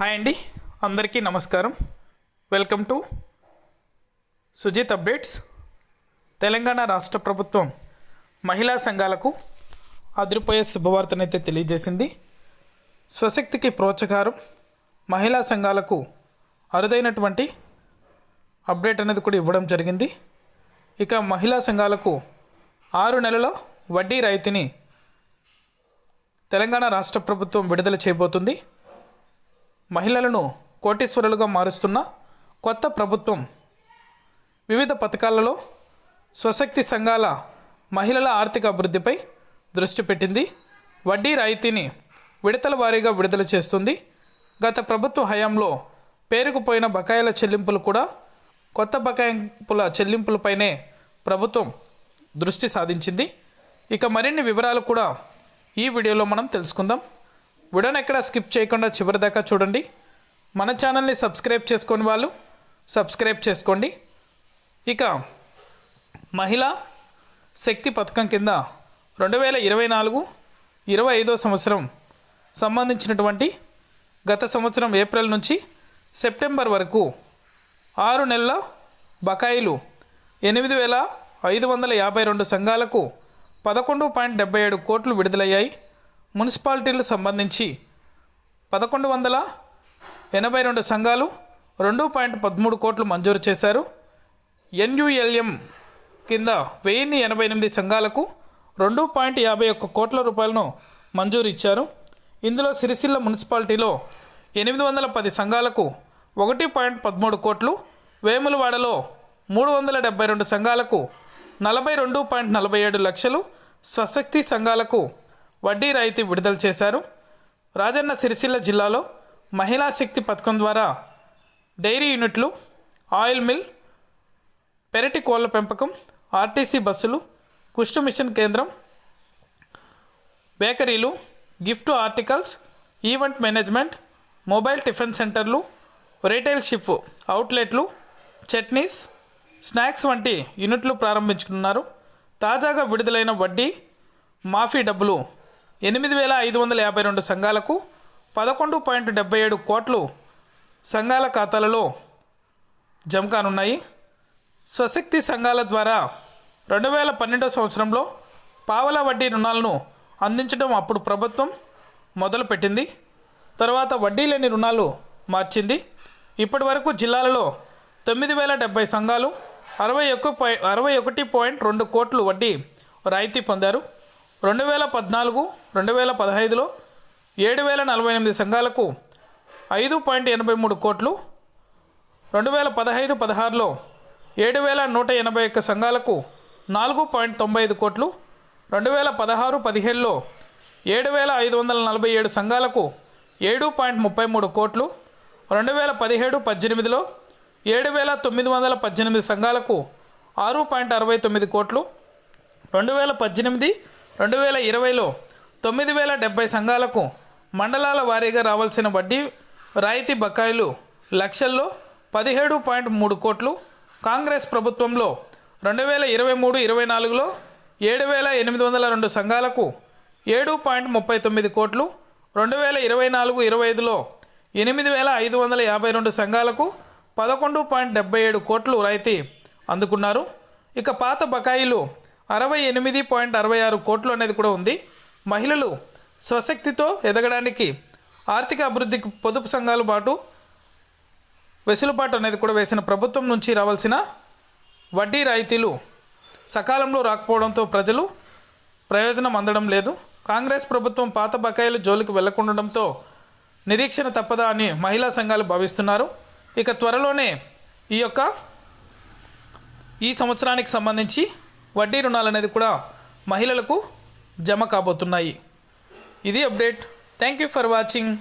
Hi అండి. అందరికీ నమస్కారం. Welcome to Sujith updates. Telangana రాష్ట్ర ప్రభుత్వం మహిళా సంఘాలకు అదిరిపోయే శుభవార్తనైతే తెలియజేసింది. స్వశక్తికి ప్రోత్సాహారం మహిళా సంఘాలకు అరుదైనటువంటి అప్డేట్ అనేది కూడా ఇవ్వడం జరిగింది. ఇక మహిళా సంఘాలకు ఆరు నెలలో వడ్డీ రాయితీని తెలంగాణ రాష్ట్ర ప్రభుత్వం విడుదల చేయబోతుంది. మహిళలను కోటీశ్వరులుగా మారుస్తున్న కొత్త ప్రభుత్వం. వివిధ పథకాలలో స్వశక్తి సంఘాల మహిళల ఆర్థిక అభివృద్ధిపై దృష్టి పెట్టింది. వడ్డీ రాయితీని విడతల వారీగా విడుదల చేస్తుంది. గత ప్రభుత్వ హయాంలో పేరుకుపోయిన బకాయిల చెల్లింపులు కూడా కొత్త బకాయింపుల చెల్లింపులపైనే ప్రభుత్వం దృష్టి సాధించింది. ఇక మరిన్ని వివరాలు కూడా ఈ వీడియోలో మనం తెలుసుకుందాం. వీడియోని ఎక్కడ స్కిప్ చేయకుండా చివరి దాకా చూడండి. మన ఛానల్ని సబ్స్క్రైబ్ చేసుకొని వాళ్ళు సబ్స్క్రైబ్ చేసుకోండి. ఇక మహిళా శక్తి పథకం కింద రెండు వేల ఇరవై నాలుగు ఇరవై ఐదో సంవత్సరం సంబంధించినటువంటి గత సంవత్సరం ఏప్రిల్ నుంచి సెప్టెంబర్ వరకు ఆరు నెలల బకాయిలు ఎనిమిది వేల ఐదు వందల యాభై రెండు సంఘాలకు పదకొండు పాయింట్ డెబ్బై ఏడు కోట్లు విడుదలయ్యాయి. మున్సిపాలిటీలకు సంబంధించి పదకొండు వందల ఎనభై రెండు సంఘాలు రెండు పాయింట్ పదమూడు కోట్లు మంజూరు చేశారు. ఎన్యుఎల్ఎం కింద వెయ్యిన్ని ఎనభై ఎనిమిది సంఘాలకు రెండు పాయింట్ యాభై ఒక్క కోట్ల రూపాయలను మంజూరు ఇచ్చారు. ఇందులో సిరిసిల్ల మున్సిపాలిటీలో ఎనిమిది వందల పది సంఘాలకు ఒకటి పాయింట్ పదమూడు కోట్లు వేములవాడలో మూడు వందల డెబ్బై రెండు సంఘాలకు నలభై రెండు పాయింట్ నలభై ఏడు లక్షలు స్వశక్తి సంఘాలకు వడ్డీ రాయితీ విడుదల చేశారు. రాజన్న సిరిసిల్ల జిల్లాలో మహిళా శక్తి పథకం ద్వారా డైరీ యూనిట్లు ఆయిల్ మిల్ పెరటి కోళ్ళ పెంపకం ఆర్టీసీ బస్సులు కుష్టు మిషన్ కేంద్రం బేకరీలు gift articles event management mobile tiffin సెంటర్లు రీటైల్ షిప్ అవుట్లెట్లు చట్నీస్ స్నాక్స్ వంటి యూనిట్లు ప్రారంభించుకున్నారు తాజాగా విడుదలైన వడ్డీ మాఫీ డబ్బులు ఎనిమిది వేల ఐదు వందల యాభై రెండు సంఘాలకు పదకొండు పాయింట్ డెబ్బై ఏడు కోట్లు సంఘాల ఖాతాలలో జమ కానున్నాయి. స్వశక్తి సంఘాల ద్వారా రెండు వేల పన్నెండో సంవత్సరంలో పావలా వడ్డీ రుణాలను అందించడం అప్పుడు ప్రభుత్వం మొదలుపెట్టింది. తర్వాత వడ్డీ లేని రుణాలు మార్చింది. ఇప్పటి వరకు జిల్లాలలో తొమ్మిది వేల డెబ్బై సంఘాలు అరవై ఒక్క పాయి అరవై ఒకటి పాయింట్ రెండు కోట్లు వడ్డీ రాయితీ పొందారు. రెండు వేల పద్నాలుగు రెండు వేల పదహైదులో ఏడు వేల నలభై ఎనిమిది సంఘాలకు ఐదు పాయింట్ ఎనభై మూడు కోట్లు రెండు వేల పదహైదు పదహారులో ఏడు వేల నూట ఎనభై ఒక్క సంఘాలకు నాలుగు పాయింట్ తొంభై ఐదు కోట్లు రెండు వేల పదహారు పదిహేడులో ఏడు వేల ఐదు వందల నలభై ఏడు సంఘాలకు ఏడు పాయింట్ ముప్పై మూడు కోట్లు రెండు వేల పదిహేడు పద్దెనిమిదిలో ఏడు వేల తొమ్మిది వందల పద్దెనిమిది సంఘాలకు ఆరు పాయింట్ అరవై తొమ్మిది కోట్లు రెండు వేల పద్దెనిమిది రెండు వేల ఇరవైలో తొమ్మిది వేల డెబ్బై సంఘాలకు మండలాల వారీగా రావాల్సిన వడ్డీ రాయితీ బకాయిలు లక్షల్లో పదిహేడు పాయింట్ మూడు కోట్లు కాంగ్రెస్ ప్రభుత్వంలో రెండు వేల ఇరవై మూడు ఇరవై నాలుగులో ఏడు వేల ఎనిమిది వందల రెండు సంఘాలకు ఏడు పాయింట్ ముప్పై తొమ్మిది కోట్లు రెండు వేల ఇరవై నాలుగు ఇరవై ఐదులో ఎనిమిది వేల ఐదు వందల యాభై రెండు సంఘాలకు పదకొండు పాయింట్ డెబ్బై ఏడు కోట్లు రాయితీ అందుకున్నారు. ఇక పాత బకాయిలు అరవై ఎనిమిది పాయింట్ అరవై ఆరు కోట్లు అనేది కూడా ఉంది. మహిళలు స్వశక్తితో ఎదగడానికి ఆర్థిక అభివృద్ధికి పొదుపు సంఘాలు పాటు వెసులుబాటు అనేది కూడా వేసిన ప్రభుత్వం నుంచి రావాల్సిన వడ్డీ రాయితీలు సకాలంలో రాకపోవడంతో ప్రజలు ప్రయోజనం అందడం లేదు. కాంగ్రెస్ ప్రభుత్వం పాత బకాయిలు జోలికి వెళ్ళకుండడంతో నిరీక్షణ తప్పదా అని మహిళా సంఘాలు భావిస్తున్నారు. ఇక త్వరలోనే ఈ యొక్క ఈ సంవత్సరానికి సంబంధించి వడ్డీ రుణాలు అనేది కూడా మహిళలకు జమ కాబోతున్నాయి. ఇది update. Thank you for watching